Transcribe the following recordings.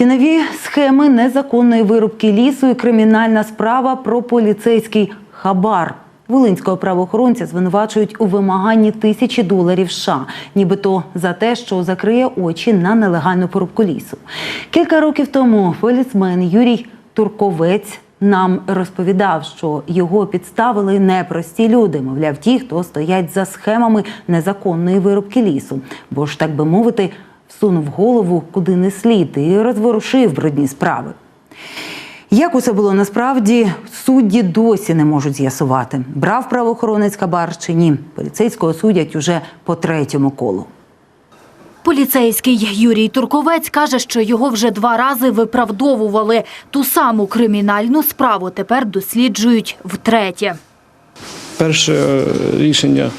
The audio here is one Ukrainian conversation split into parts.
Тінові схеми незаконної вирубки лісу і кримінальна справа про поліцейський хабар. Волинського правоохоронця звинувачують у вимаганні тисячі доларів США, нібито за те, що закриє очі на нелегальну порубку лісу. Кілька років тому поліцмен Юрій Турковець нам розповідав, що його підставили непрості люди, мовляв, ті, хто стоять за схемами незаконної вирубки лісу, бо ж так би мовити, всунув голову куди не слід і розворушив брудні справи. Як усе було насправді, судді досі не можуть з'ясувати, брав правоохоронець хабар чи ні. Поліцейського судять уже по третьому колу. Поліцейський Юрій Турковець каже, що його вже два рази виправдовували. Ту саму кримінальну справу тепер досліджують втретє. Перше е, рішення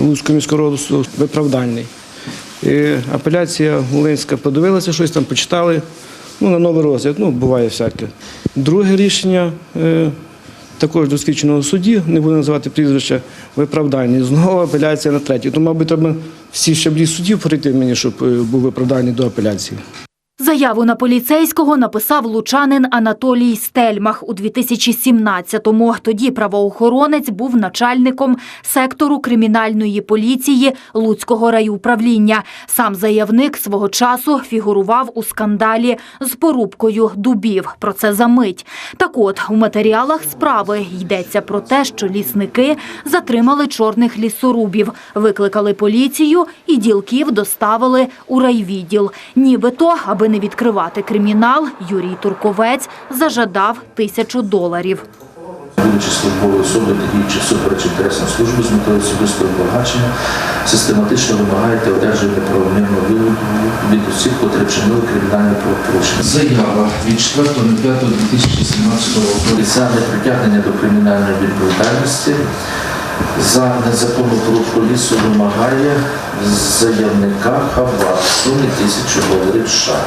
Луцького міського суду виправдальний. І апеляція Волинська подивилася, щось там почитали. Ну, на новий розгляд, ну, буває всяке. Друге рішення е, також досвідченого судді, не буду називати прізвище, виправдання. Знову апеляція на третє. Тому, мабуть, треба всі щаблі суддів пройти мені, щоб е, був виправдальний до апеляції. Заяву на поліцейського написав лучанин Анатолій Стельмах у 2017-му. Тоді правоохоронець був начальником сектору кримінальної поліції Луцького райуправління. Сам заявник свого часу фігурував у скандалі з порубкою дубів. Про це за мить. Так от, у матеріалах справи йдеться про те, що лісники затримали чорних лісорубів, викликали поліцію і ділків доставили у райвідділ. Нібито, аби не відкривати кримінал, Юрій Турковець зажадав тисячу доларів. Будучи службовою особою та діючи всупереч інтересам служби з метою особистого збагачення, систематично вимагаєте одержання правомірного вигоду від осіб, котрі вчинили кримінальне правопорушення. Заява від 4.05.2017 року поліціяне притягнення до кримінальної відповідальності за незаконну порушку лісу вимагає заявника хабар в сумі тисячу доларів США.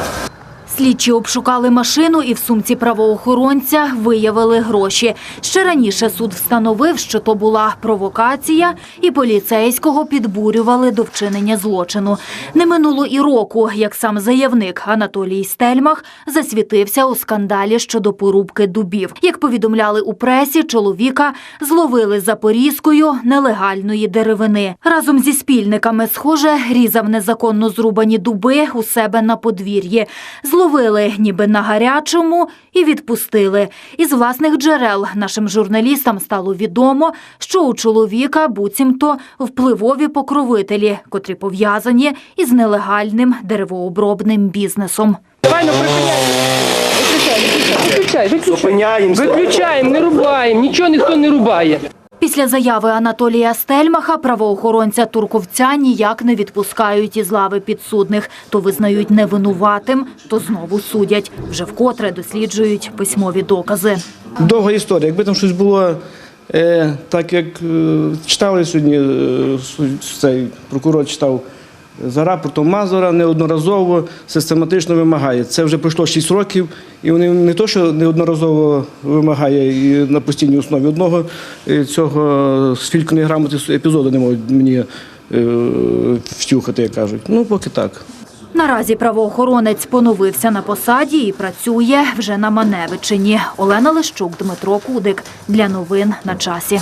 Слідчі обшукали машину і в сумці правоохоронця виявили гроші. Ще раніше суд встановив, що то була провокація, і поліцейського підбурювали до вчинення злочину. Не минуло і року, як сам заявник Анатолій Стельмах засвітився у скандалі щодо порубки дубів. Як повідомляли у пресі, чоловіка зловили за порізкою нелегальної деревини. Разом зі спільниками, схоже, різав незаконно зрубані дуби у себе на подвір'ї. Зловили ніби на гарячому і відпустили. Із власних джерел нашим журналістам стало відомо, що у чоловіка буцімто впливові покровителі, котрі пов'язані із нелегальним деревообробним бізнесом. Виключай, виключай. Виключаємо, не рубаємо, нічого ніхто не рубає. Після заяви Анатолія Стельмаха правоохоронця Турковця ніяк не відпускають із лави підсудних. То визнають невинуватим, то знову судять. Вже вкотре досліджують письмові докази. Довга історія. Якби там щось було е, так, як е, читали сьогодні, е, цей прокурор читав за рапортом Мазура, неодноразово систематично вимагає. Це вже пройшло 6 років, і вони не то, що неодноразово вимагає і на постійній основі одного е, цього з фількної грамоти епізоду не можуть мені е, втюхати, як кажуть. Ну, поки так. Наразі правоохоронець поновився на посаді і працює вже на Маневичині. Олена Лищук, Дмитро Кудик. Для новин на часі.